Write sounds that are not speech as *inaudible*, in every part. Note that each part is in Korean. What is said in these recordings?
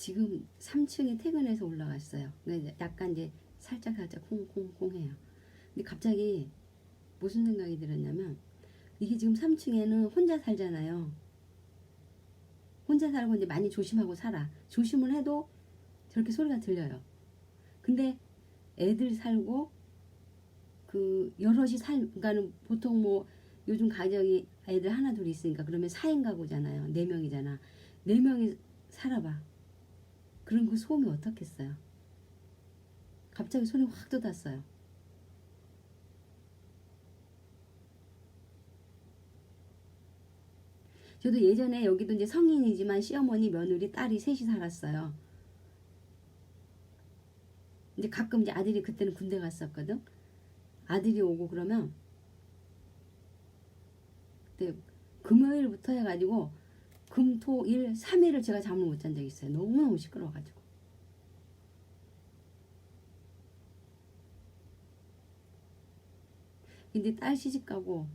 지금 3층에 퇴근해서 올라갔어요. 근데 약간 이제 살짝 살짝 콩콩콩해요. 근데 갑자기 무슨 생각이 들었냐면 이게 지금 3층에는 혼자 살잖아요. 혼자 살고 이제 많이 조심하고 살아. 조심을 해도 저렇게 소리가 들려요. 근데 애들 살고 그 여럿이 살 그러니까는 보통 뭐 요즘 가정이 애들 하나 둘 있으니까 그러면 4인 가구잖아요. 4명이잖아. 4명이 살아봐. 그럼 그 소음이 어떻겠어요? 갑자기 손이 확 돋았어요. 저도 예전에 여기도 이제 성인이지만 시어머니, 며느리, 딸이 셋이 살았어요. 이제 가끔 이제 아들이 그때는 군대 갔었거든. 아들이 오고 그러면 그때 금요일부터 해가지고 금, 토, 일, 3일을 제가 잠을 못 잔 적이 있어요. 너무너무 시끄러워가지고. 근데 딸 시집 가고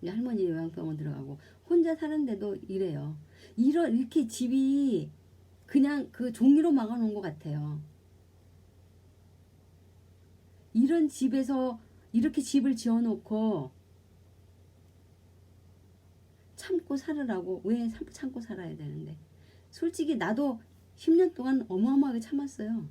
이제 할머니 요양병원 들어가고 혼자 사는데도 이래요. 이런 이렇게 집이 그냥 그 종이로 막아놓은 것 같아요. 이런 집에서 이렇게 집을 지어놓고 참고 살으라고 왜 참- 참고 살아야 되는데. 솔직히 나도 10년 동안 어마어마하게 참았어요.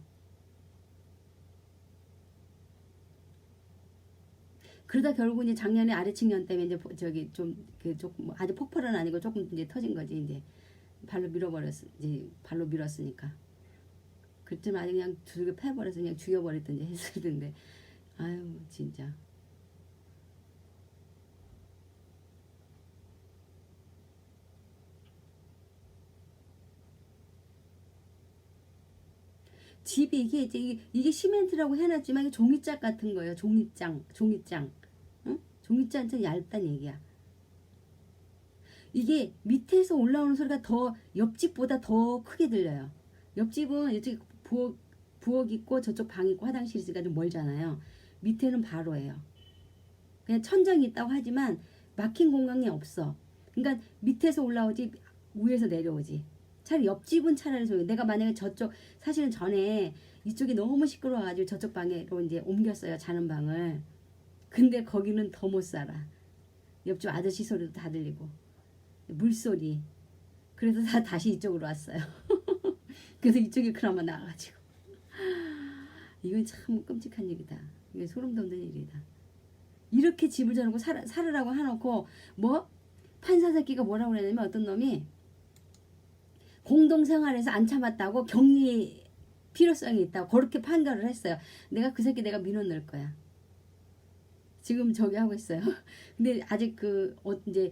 그러다 결국 이제 작년에 아래측면 때문에 이제 보- 저기 좀 그 조금 뭐 아주 폭발은 아니고 조금 이제 터진 거지 이제. 발로 밀어버렸 이제 발로 밀었으니까. 그쯤 아주 그냥 두들겨 패버려서 그냥 죽여버렸던지 했을 텐데. 아유 진짜 집이 이게 이제 이게, 시멘트라고 해놨지만 종이짝 같은 거예요. 종이장, 종이장, 응? 종이장처럼 얇단 얘기야. 이게 밑에서 올라오는 소리가 더 옆집보다 더 크게 들려요. 옆집은 이쪽 부엌 부엌 있고 저쪽 방 있고 화장실 있으니까 좀 멀잖아요. 밑에는 바로예요. 그냥 천장이 있다고 하지만 막힌 공간이 없어. 그러니까 밑에서 올라오지 위에서 내려오지. 차라리 옆집은 차라리 소리. 내가 만약에 저쪽 사실은 전에 이쪽이 너무 시끄러워가지고 저쪽 방으로 이제 옮겼어요 자는 방을. 근데 거기는 더 못 살아. 옆집 아저씨 소리도 다 들리고 물소리. 그래서 다 다시 이쪽으로 왔어요. *laughs* 그래서 이쪽이 그나마 나아가지고. 이건 참 끔찍한 일이다. 이게 소름 돋는 일이다. 이렇게 집을 저놓고 살, 살으라고 해놓고 뭐 판사 새끼가 뭐라고 그랬냐면 어떤 놈이 공동생활에서 안 참았다고 격리 필요성이 있다고 그렇게 판결을 했어요. 내가 그 새끼 내가 민원 넣을 거야. 지금 저기 하고 있어요. *laughs* 근데 아직 그 어, 이제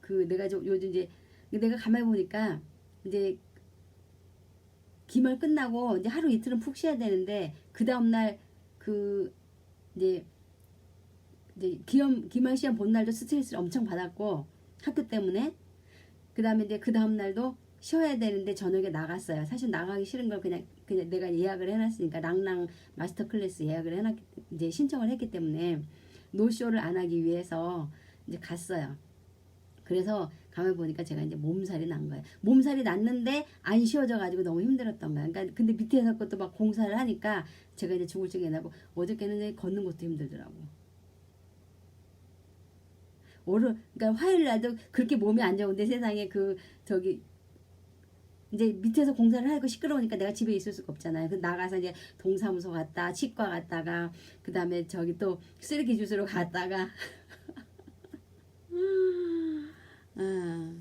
그 내가 저 요즘 이제 내가 가만히 보니까 이제 기말 끝나고 이제 하루 이틀은 푹 쉬어야 되는데 그 다음 날 그 이제 이제 기험 기말 시험 본 날도 스트레스를 엄청 받았고 학교 때문에 그 다음에 이제 그 다음 날도 쉬어야 되는데 저녁에 나갔어요. 사실 나가기 싫은 걸 그냥 그냥 내가 예약을 해놨으니까 랑랑 마스터 클래스 예약을 해놨 이제 신청을 했기 때문에 노쇼를 안 하기 위해서 이제 갔어요. 그래서 가만 보니까 제가 이제 몸살이 난 거예요. 몸살이 났는데 안 쉬어져 가지고 너무 힘들었던 거야. 그러니까 근데 밑에서 것도 막 공사를 하니까 제가 이제 죽을 적이 나고 어저께는 걷는 것도 힘들더라고. 오늘 그러니까 화요일 날도 그렇게 몸이 안 좋은데 세상에 그 저기 이제 밑에서 공사를 하고 시끄러우니까 내가 집에 있을 수가 없잖아요. 그 나가서 이제 동사무소 갔다 치과 갔다가 그 다음에 저기 또 쓰레기 주스로 갔다가 *laughs* 아.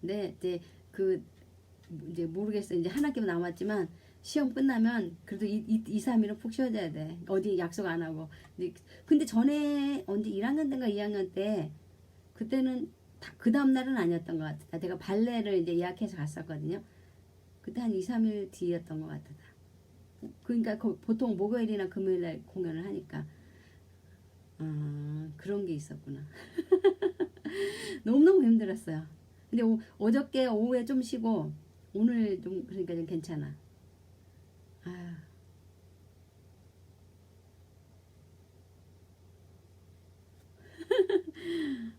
네, 이제 그 이제 모르겠어. 이제 한 학기 남았지만 시험 끝나면 그래도 이, 이, 2, 3일은 푹 쉬어야 돼. 어디 약속 안 하고. 근데, 근데 전에 언제 1학년 때인가 2학년 때 그때는 다, 그 다음날은 아니었던 것 같다. 내가 발레를 이제 예약해서 갔었거든요. 그때 한 2, 3일 뒤였던 것 같다. 그러니까 보통 목요일이나 금요일날 공연을 하니까 아, 그런 게 있었구나. *laughs* 너무너무 힘들었어요. 근데 오, 어저께 오후에 좀 쉬고 오늘 좀 그러니까 좀 괜찮아. 아. *laughs*